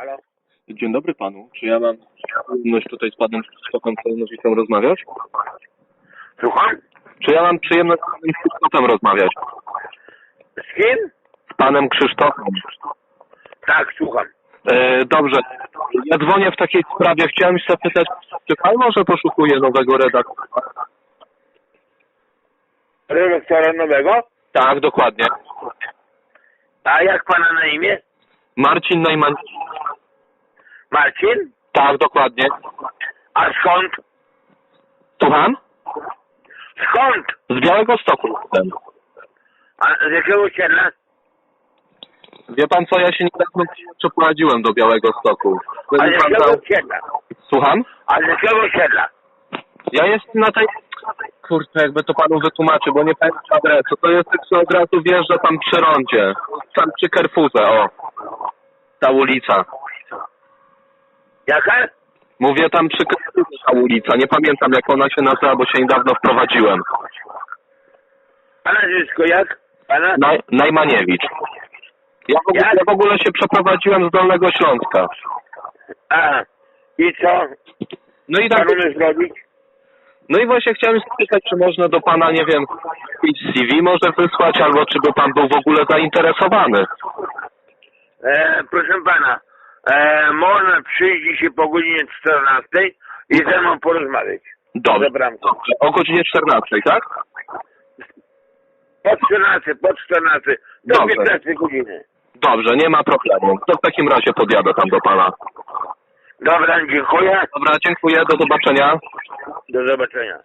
Halo? Dzień dobry panu. Czy ja mam przyjemność tutaj z panem Krzysztofem rozmawiać? Słucham? Czy ja mam przyjemność z panem Krzysztofem rozmawiać? Z kim? Z panem Krzysztofem. Tak, słucham. E, dobrze. Ja dzwonię w takiej sprawie. Chciałem się zapytać, czy pan może poszukuje nowego redaktora? Redaktora nowego? Tak, dokładnie. A jak pana na imię? Marcin Najman. Marcin? Tak, dokładnie. A skąd? Słucham? Skąd? Z Białego Stoku jestem. A z jakiego osiedla? Wie pan co, ja się niedawno przeprowadziłem do Białego Stoku. A z jakiego osiedla? Słucham? A z jakiego osiedla? Ja jestem na tej... Kurczę, jakby to panu wytłumaczy, bo nie pamiętam adresu. To jest się od razu wjeżdża tam przy rondzie. Tam przy Kerfuze, o. Ta ulica. Jaka? Mówię tam przy ta ulica. Nie pamiętam jak ona się nazywa, bo się niedawno wprowadziłem. A nazwisko jak? Pana? Naj, Najmaniewicz. Ja w, ogóle, ja w ogóle się przeprowadziłem z Dolnego Śląska. A. I co? No i tak, zrobić? no i właśnie chciałem spytać, czy można do pana, nie wiem, CV może wysłać, albo czy by pan był w ogóle zainteresowany. E, proszę pana, e, można przyjść dzisiaj po godzinie 14 i ze mną porozmawiać. Dobrze. Dobrze. O godzinie 14, tak? Po 14, po 14, do Dobrze. 15 godziny. Dobrze, nie ma problemu. To w takim razie podjadę tam do pana. Dobra, dziękuję. Dobra, dziękuję, do zobaczenia. Do zobaczenia.